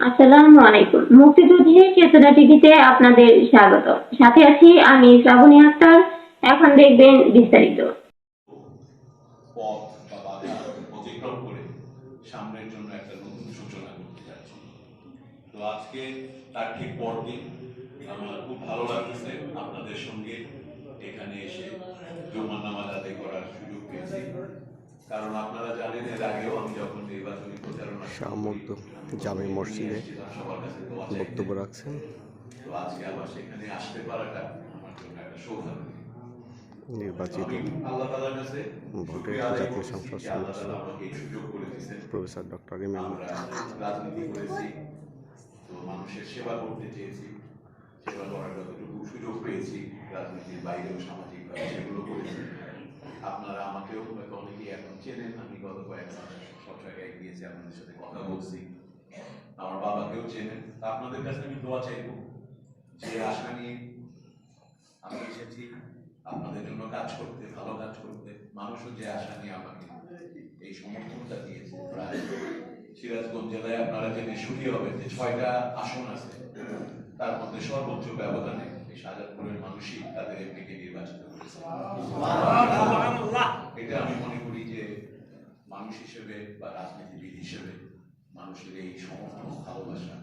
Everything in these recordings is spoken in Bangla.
আসসালামু আলাইকুম। মুক্তিযুদ্ধে চেতনা টিভিতে আপনাদের স্বাগত। সাথে আছি আমি শ্রাবণী আক্তার। এখন দেখবেন বিস্তারিত। তার ঠিক পরদিন আমার খুব ভালো লাগতেছে আপনাদের সঙ্গে এখানে এসে জুমার নামাজ আদায় করার সুযোগ পেয়েছি কারণ আপনারা জানেন এর আগেও আমি যখন নির্বাচনী প্রচারণা শাহ জামে মসজিদে। বক্তব্য রাখছেন। তো আজকে আবার সেখানে আসতে পারাটা আমার জন্য একটা সৌভাগ্য। নির্বাচিত আমি আল্লাহ ভোটে জাতীয় সংসদ সদস্য প্রফেসর ডক্টর ইমাম আমরা রাজনীতি করেছি তো মানুষের সেবা করতে চেয়েছি সেবা করার যতটুকু সুযোগ পেয়েছি রাজনীতির বাইরেও সামাজিক সেগুলো করেছি। আপনারা আমাকে অনেকেই এখন চেনেন আমি গত কয়েক মাস সব জায়গায় গিয়েছি আপনাদের সাথে কথা বলছি আমার বাবাকেও চেনেন আপনাদের কাছে আমি দোয়া চাইব যে আশা নিয়ে আমি এসেছি আপনাদের জন্য কাজ করতে ভালো কাজ করতে মানুষও যে আশা নিয়ে আমাকে এই সমর্থনটা দিয়েছে প্রায় সিরাজগঞ্জ জেলায় আপনারা জেনে সুখী হবেন যে ছয়টা আসন আছে তার মধ্যে সর্বোচ্চ ব্যবধানে শাহজাদপুরের মানুষই তাদের এমপিকে নির্বাচিত করেছে। এটা আমি মনে করি যে মানুষ হিসেবে বা রাজনীতিবিদ হিসেবে মানুষের এই সমর্থন ভালোবাসা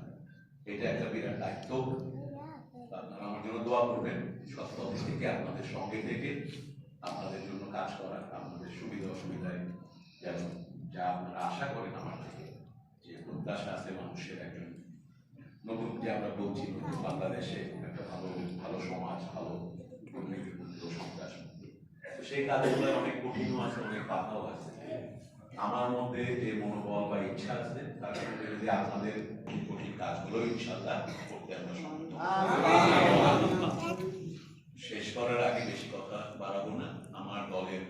এটা একটা বিরাট দায়িত্ব। আপনারা আমার জন্য দোয়া করবেন সত্য থেকে আপনাদের সঙ্গে থেকে আপনাদের জন্য কাজ করা আপনাদের সুবিধা অসুবিধায় যেন যা আপনারা আশা করেন আমার থেকে যে প্রত্যাশা আছে মানুষের একজন নতুন যে আমরা বলছি নতুন বাংলাদেশে একটা ভালো ভালো সমাজ, ভালো সেই কাজগুলো অনেক কঠিনও আছে, অনেক বাধাও আছে। আমার মধ্যে যে মনোবল বা ইচ্ছা আছে, তার মধ্যে যদি আপনাদের কঠিন কাজগুলো ইনশাল্লাহ করতে আমরা শেষ করার আগে বেশি কথা বাড়াবো না। আমার দলের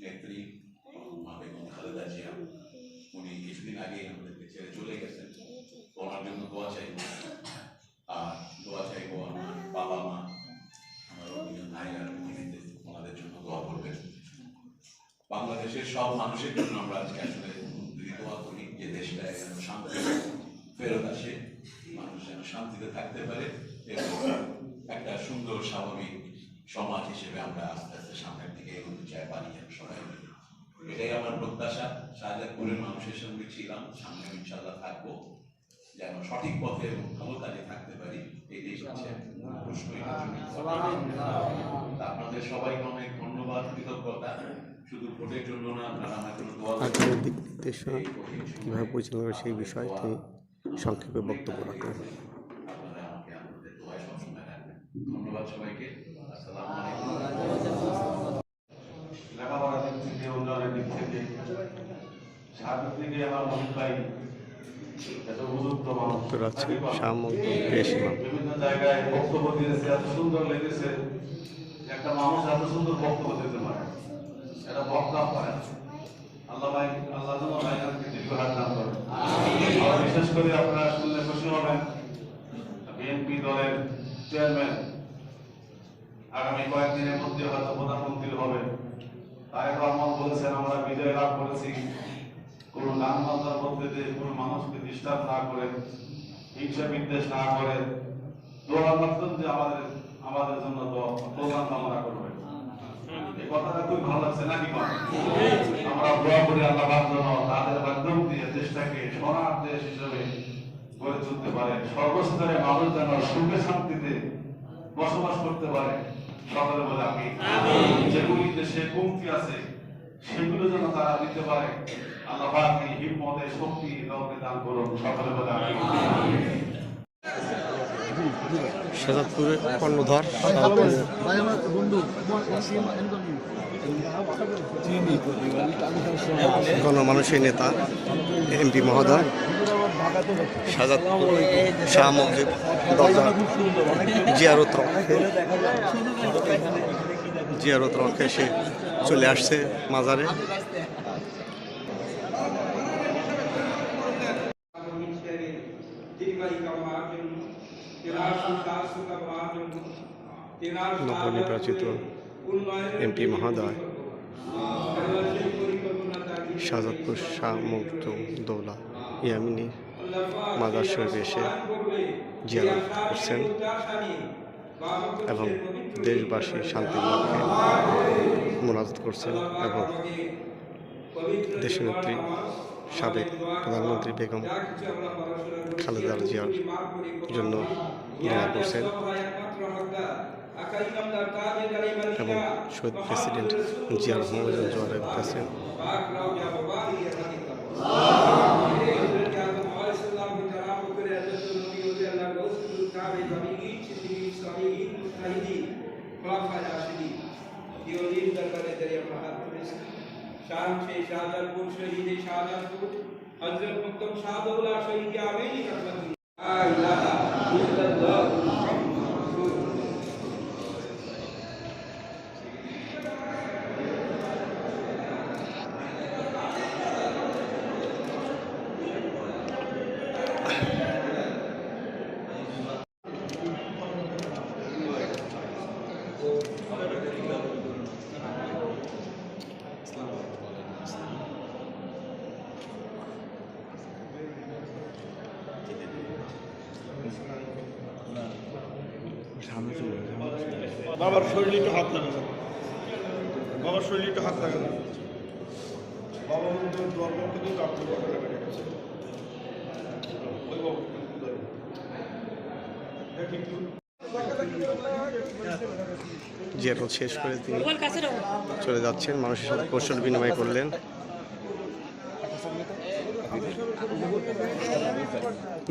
নেত্রী বেগম খালেদা জিয়া, উনি কিছুদিন আগে আমাদেরকে ছেড়ে চলে গেছেন। দোয়া চাইব আর দোয়া চাইব আমার বাবা মা আমার পৃথিবীতে ওনাদের জন্য দোয়া করবেন বাংলাদেশের সব মানুষের জন্য আমরা আজকে আসলে যদি দোয়া করি যে দেশটা যেন শান্তি ফেরত আসে, মানুষ যেন শান্তিতে থাকতে পারে এবং একটা সুন্দর স্বাভাবিক সমাজ হিসেবে আমরা আস্তে আস্তে সামনের দিকে এগোতে চাই পারি সবাই। এটাই আমার প্রত্যাশা শাহজাদপুরের মানুষের সঙ্গে ছিলাম, সামনে ইনশাল্লাহ থাকব যেন সঠিক পথে এবং ভালো কাজে থাকতে পারি এটাই হচ্ছে আপনাদের সবাইকে অনেক ধন্যবাদ কৃতজ্ঞতা। শুধু ভোটের জন্য না আপনারা আমার জন্য দোয়া দিক নির্দেশনা এই কঠিন সময়ে কীভাবে পরিচালনা হবে সেই বিষয়ে তিনি সংক্ষেপে বক্তব্য রাখলেন ধন্যবাদ সবাইকে। আসসালামু আলাইকুম। লেখাপড়ার দিক থেকে উন্নয়নের দিক থেকে সার্বিক দিকে আমার মনে হয় উত্তর আছে শাহ মুগ্ধ পেশ ইমাম বিভিন্ন জায়গায় বক্তব্য দিয়েছে এত সুন্দর লেগেছে। একটা মানুষ এত সুন্দর বক্তব্য দিতে পারে। এটা বক্তা পারে আল্লাহ ভাই আল্লাহ যেন ভাই দীর্ঘ হাত দান করেন। আর বিশেষ করে আপনারা শুনলে খুশি হবেন। বিএনপি দলের চেয়ারম্যান আগামী কয়েকদিনের মধ্যে হয়তো প্রধানমন্ত্রী হবে তারেক রহমান বলেছেন আমরা বিজয় লাভ করেছি। কোন গান বাজনার দিয়ে কোন মানুষকে ডিস্টার্ব না করে হিংসা বিদ্বেষ না করে দোয়ার মাধ্যম যে আমাদের আমাদের জন্য প্রধান কামনা করবে। এই কথাটা খুব ভালো লাগছে নাকি আমরা দোয়া করি আল্লাহ জন্য তাদের মাধ্যম দিয়ে দেশটাকে সোনার দেশ হিসেবে গড়ে তুলতে পারে। সর্বস্তরে মানুষ যেন সুখে শান্তিতে বসবাস করতে পারে। সকলে বলে আমি যেগুলি দেশে কমতি আছে সেগুলো যেন তারা দিতে পারে। আল্লাহ পাক এই হিম্মতে শক্তি দলকে দান করুন। সকলে বলে কর্ণধর গণমানুষের নেতা এমপি মহোদয় শাহজাদপুর শাহ মসজিদ দরজা জিয়ারত রক্ষে। জিয়ারত রক্ষে সে চলে আসছে মাজারে। নবনির্বাচিত এমপি মহাদয়, শাহজাদপুর শাহ মুগ্ধ দৌলা ইয়ামিনী মাজার শরীফে এসে জিয়ারত করছেন এবং দেশবাসী শান্তির লক্ষ্যে মোনাজাত করছেন এবং দেশনেত্রী সাবেক প্রধানমন্ত্রী বেগম খালেদা জিয়ার জন্য দোয়া করছেন। এবং শহীদ প্রেসিডেন্ট জিয়া রহমান জোয়ারের কাছে। শাম সে শাহজাদপুর শহীদে শাহজাদপুর, হযরত মুকতম শাহদৌলা শহীদ আমিনী। রহমতুল্লাহ বাবার শরীরে একটু হাত লাগানো। বাবার শরীরে একটু হাত লাগানো। বাবা আপনার কথা ওই জিয়ারত শেষ করে তিনি চলে যাচ্ছেন। মানুষের সাথে কৌশল বিনিময় করলেন।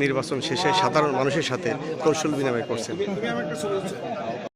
নির্বাচন শেষে সাধারণ মানুষের সাথে কৌশল বিনিময় করছেন।